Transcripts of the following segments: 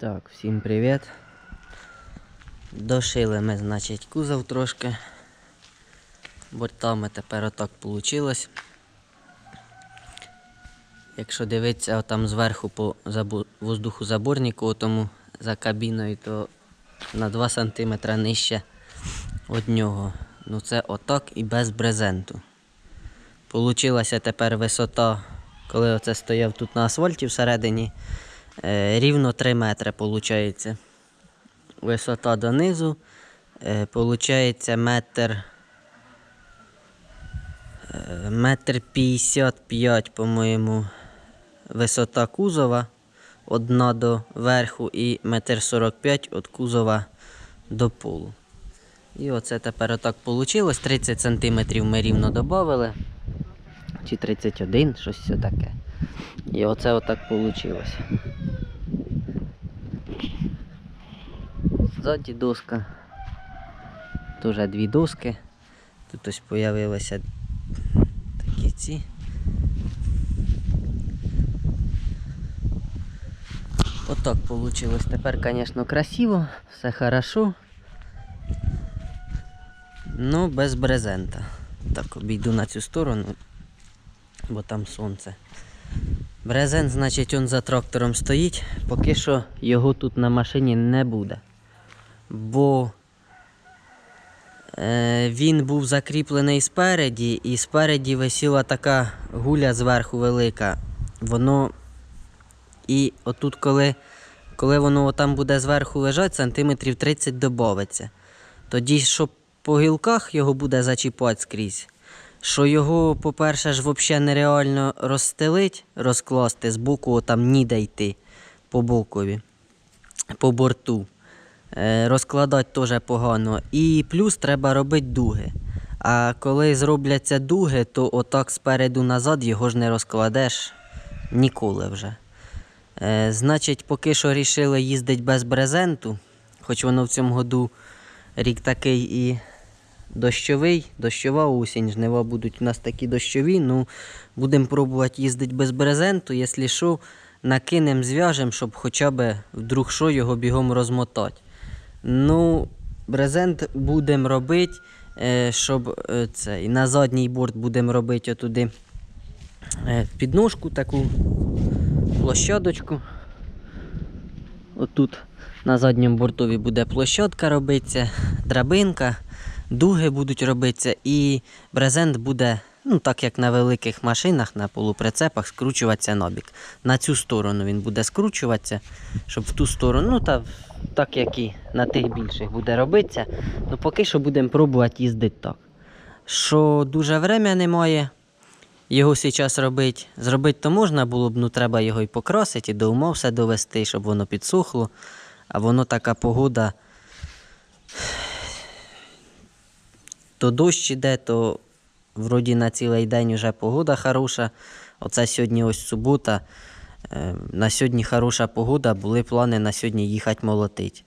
Так, всім привіт. Дошили ми, значить, кузов трошки. Бортами тепер отак вийшло. Якщо дивитися там зверху по забу... воздухозаборнику, тому за кабіною, то на 2 см нижче від нього. Ну це отак і без брезенту. Получилася тепер висота, коли оце стояв тут на асфальті всередині, рівно 3 метри виходить. Висота донизу. Е, получається метр. е, Метр 55, по-моєму, висота кузова одна до верху і метр 45 від кузова до полу. І оце тепер отак вийшло. 30 см ми рівно додали. Чи 31, щось все таке. І оце отак вийшло. Ззаді доска. Тоже дві доски. Тут ось з'явилися такі ці. Отак вийшло. Тепер, звісно, красиво, все хорошо. Ну, без брезента. Так, обійду на цю сторону, бо там сонце. Брезент, значить, он за трактором стоїть. Поки що його тут на машині не буде. Бо е, він був закріплений спереді, і спереді висіла така гуля зверху велика. Воно. І отут, коли, коли воно там буде зверху лежати, сантиметрів 30 добавиться. Тоді, що по гілках його буде зачіпати скрізь, що його, по-перше, ж взагалі нереально розстелить, розкласти з боку, там ніде йти по бокові, по борту. Е, розкладати теж погано. І плюс треба робити дуги. А коли зробляться дуги, то отак спереду назад його ж не розкладеш ніколи вже. Е, значить, поки що рішили їздити без брезенту, хоч воно в цьому году рік такий і дощовий, дощова осінь, жнива будуть у нас такі дощові. Ну, будемо пробувати їздити без брезенту, якщо що, накинемо, зв'яжемо, щоб хоча б вдруг що його бігом розмотати. Ну, брезент будемо робити, е, щоб е, це, на задній борт будемо робити отуди е, підножку таку площадочку. Отут на задньому бортові буде площадка робитися, драбинка, дуги будуть робитися і брезент буде, ну так як на великих машинах, на полуприцепах, скручуватися набік. На цю сторону він буде скручуватися, щоб в ту сторону, ну та так як і на тих більших буде робитися. Ну поки що будемо пробувати їздити так. Що дуже время немає. Його зараз робити. Зробити то можна було б, ну треба його і покрасити, і до умов все довести, щоб воно підсохло. А воно така погода. То дощ іде, то вроді на цілий день вже погода хороша. Оце сьогодні ось субота. Е, На сьогодні хороша погода, були плани на сьогодні їхати молотить.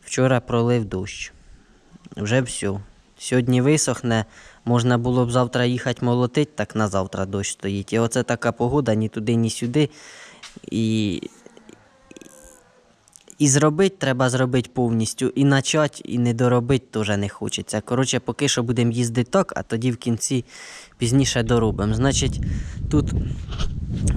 Вчора пролив дощ. Вже все. Сьогодні висохне, можна було б завтра їхати молотить, так на завтра дощ стоїть. І оце така погода, ні туди, ні сюди. І, і зробити треба зробити повністю. І почати, і не доробити теж не хочеться. Коротше, поки що будемо їздити так, а тоді в кінці пізніше доробимо. Значить, тут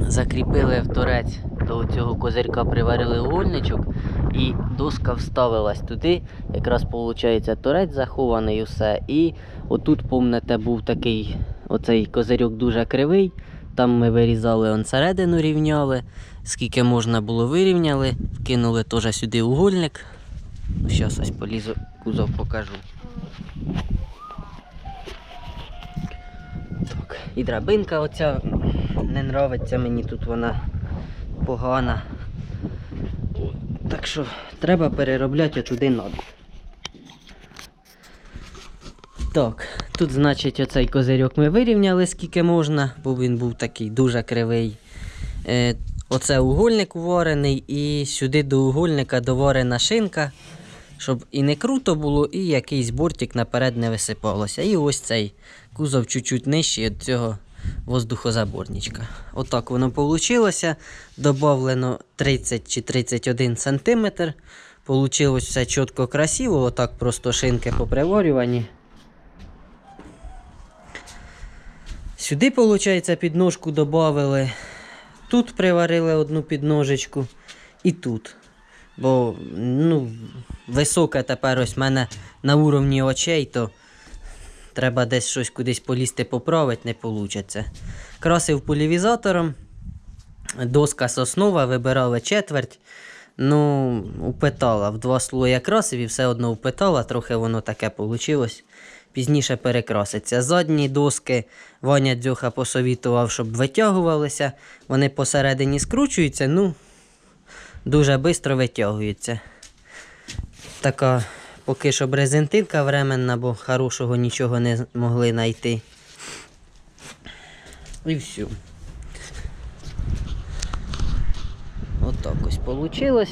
закріпили в торець до цього козирька приварили угольничок і доска вставилась туди. Якраз виходить торець захований і все. І отут, помните, був такий оцей козирьок дуже кривий. Там ми вирізали он середину рівняли. Скільки можна було вирівняли, вкинули теж сюди угольник. Зараз ось полізу, кузов покажу. Так, і драбинка оця не нравиться мені тут вона погана. Так що треба переробляти туди надо. Так, тут, значить, оцей козирьок ми вирівняли скільки можна, бо він був такий дуже кривий. Е, оце угольник варений, і сюди до угольника доварена шинка, щоб і не круто було, і якийсь бортик наперед не висипалося. І ось цей кузов чуть-чуть нижчий від цього воздухозаборничка. Отак воно вийшло. Добавлено 30 чи 31 см. Получилось все чітко красиво, отак просто шинки поприварювані. Сюди, виходить, підножку додали. Тут приварили одну підножечку і тут. Бо ну, високе тепер ось в мене на уровні очей, то треба десь щось кудись полізти поправити, не вийде. Красив полівізатором, доска соснова, вибирали четверть. Ну, упитала. В два слоя красив і все одно упитала, трохи воно таке вийшло. Пізніше перекраситься. Задні доски Ваня Дзюха посовітував, щоб витягувалися. Вони посередині скручуються, ну, дуже швидко витягуються. Така поки що брезентинка временна, бо хорошого нічого не могли знайти. І все. Отак ось вийшло.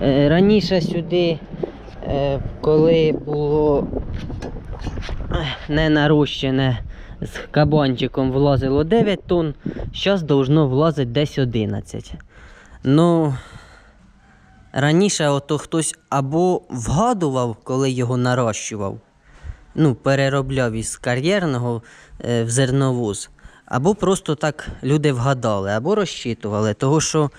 Раніше сюди, е, коли було е, не нарощене з кабанчиком влазило 9 тонн, зараз должно влазити десь 11. Ну, раніше ото хтось або вгадував, коли його нарощував, ну, переробляв із кар'єрного е, в зерновоз, або просто так люди вгадали, або розчитували, того що е,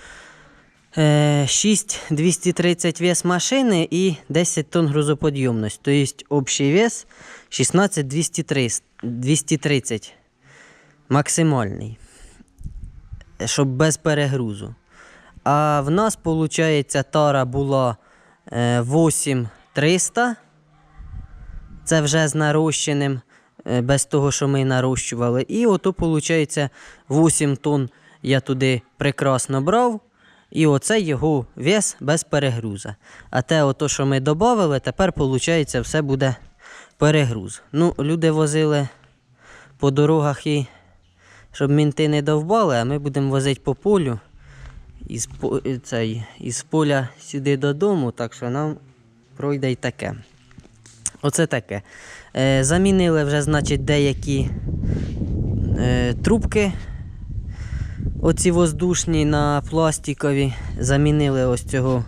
6230 вес машини і 10 тонн грузоподйомність. Тобто общий вес 16230 максимальний, щоб без перегрузу. А в нас, виходить, тара була е, 8300. Це вже з нарощеним, е, без того, що ми нарощували. І ото, виходить, 8 тонн я туди прекрасно брав. І оце його вес без перегруза. А те, ото, що ми додали, тепер, виходить, все буде перегруз. Ну, люди возили по дорогах і щоб мінти не довбали, а ми будемо возити по полю із, цей, із поля сюди додому, так що нам пройде й таке. Оце таке. Е, замінили вже, значить, деякі е, трубки. Оці воздушні на пластикові. Замінили ось цього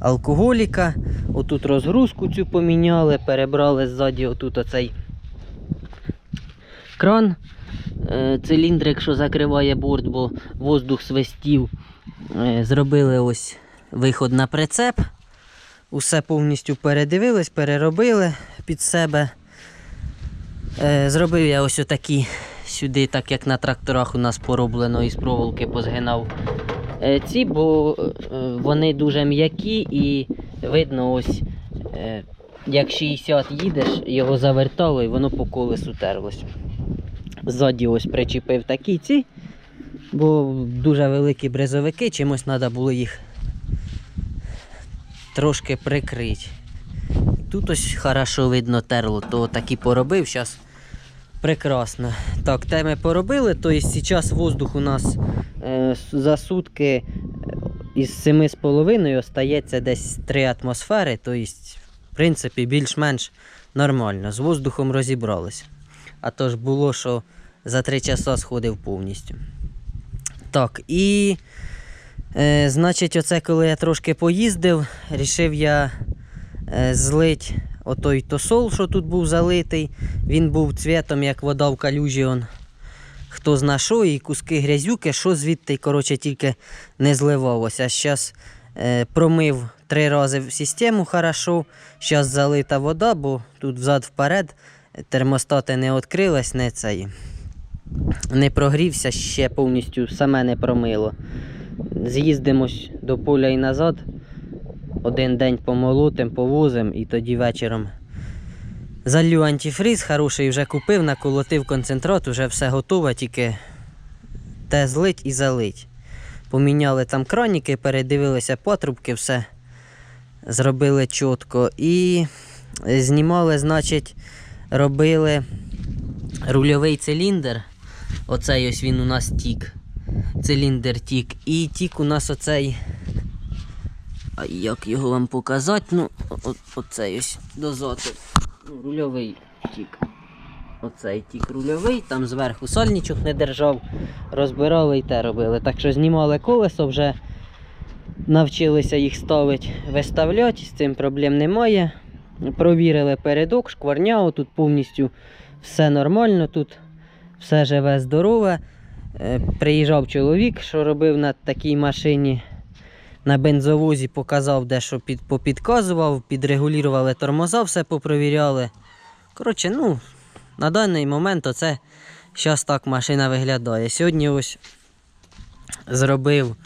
алкоголіка. Отут розгрузку цю поміняли, перебрали ззаді отут оцей кран. Е, циліндрик, що закриває борт, бо воздух свистів. Е, Зробили ось виход на прицеп. Усе повністю передивились, переробили під себе. Е, Зробив я ось отакі сюди, так як на тракторах у нас пороблено із проволоки позгинав е, ці, бо е, вони дуже м'які і видно ось. е, Як 60 їдеш, його завертало і воно по колесу терлось. Ззаді ось причепив такі ці, бо дуже великі брезовики, чимось треба було їх трошки прикрити. Тут ось хорошо видно терло, то такі поробив, зараз прекрасно. Так, те ми поробили, то зараз воздух у нас е, за сутки е, із 7,5 остається десь 3 атмосфери, то есть, в принципі, більш-менш нормально. З воздухом розібралися. А то ж було, що за 3 часа сходив повністю. Так, і е, значить, оце коли я трошки поїздив, рішив я е, злить отой тосол, що тут був залитий. Він був цвітом, як вода в калюжі. Он. Хто зна що, і куски грязюки, що звідти, коротше, тільки не зливалося. Зараз е, промив три рази в систему хорошо. Зараз залита вода, бо тут взад-вперед термостати не відкрились, не цей. Не прогрівся, ще повністю саме не промило. З'їздимось до поля і назад. Один день помолотим, повозим і тоді вечором залью антифриз хороший вже купив, наколотив концентрат, вже все готове, тільки те злить і залить. Поміняли там краніки, передивилися патрубки, все зробили чітко. І знімали, значить, робили рульовий циліндр. Оцей ось він у нас тік. Циліндр тік. І тік у нас оцей. А як його вам показати? Ну, оцей ось дозатор. Ну, рульовий тік. Оцей тік рульовий, там зверху сольничок не держав, розбирали і те робили. Так що знімали колесо, вже навчилися їх ставити, виставляти, з цим проблем немає. Провірили передок, шкварня, тут повністю все нормально, тут все живе здорове. Е, Приїжджав чоловік, що робив на такій машині. На бензовозі показав, де що під, попідказував, підрегулювали тормоза, все попровіряли. Коротше, ну, на даний момент оце зараз так машина виглядає. Сьогодні ось зробив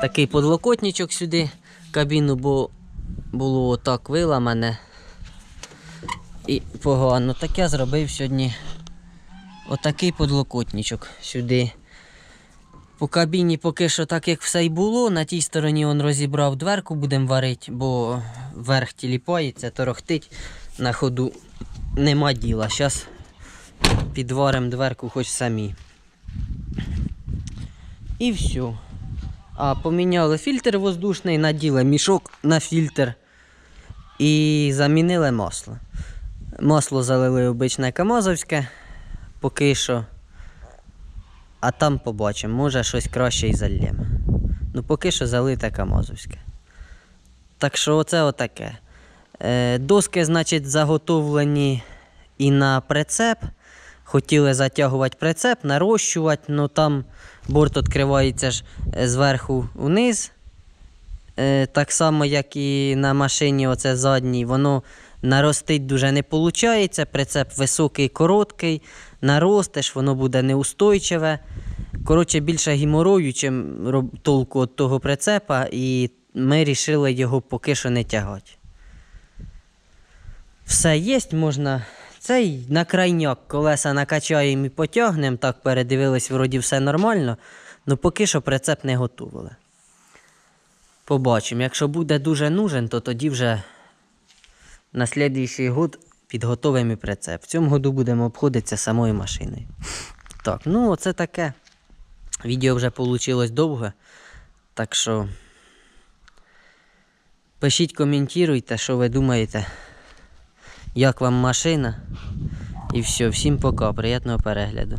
такий подлокотничок сюди, кабіну, бо було отак виламане. І погано. Так я зробив сьогодні отакий подлокотничок сюди. По кабіні поки що так як все й було. На тій стороні он розібрав дверку, будемо варити, бо верх тіліпається, торохтить на ходу. Нема діла. Зараз підваримо дверку хоч самі. І все. А поміняли фільтр воздушний, наділи мішок на фільтр і замінили масло. Масло залили обичне камазовське, поки що. А там побачимо, може щось краще і зальємо. Ну, поки що залите камазовське. Так що оце отаке. Е, доски, значить, заготовлені і на прицеп. Хотіли затягувати прицеп, нарощувати, але там борт відкривається ж е, зверху вниз. Е, так само, як і на машині, оце задній, воно наростить дуже не виходить. Прицеп високий, короткий, наростеш, воно буде неустойчиве. Коротше, більше гіморою, чим толку від того прицепа, і ми вирішили його поки що не тягати. Все є, можна. Цей на крайняк колеса накачаємо і потягнемо. Так передивились, вроді все нормально. Ну поки що прицеп не готували. Побачимо. Якщо буде дуже нужен, то тоді вже на слідуючий год підготовимо і прицеп. В цьому году будемо обходитися самою машиною. Так, ну оце таке. Відео вже вийшло довге. Так що пишіть, коментуйте, що ви думаєте, як вам машина. І все, всім пока, приємного перегляду.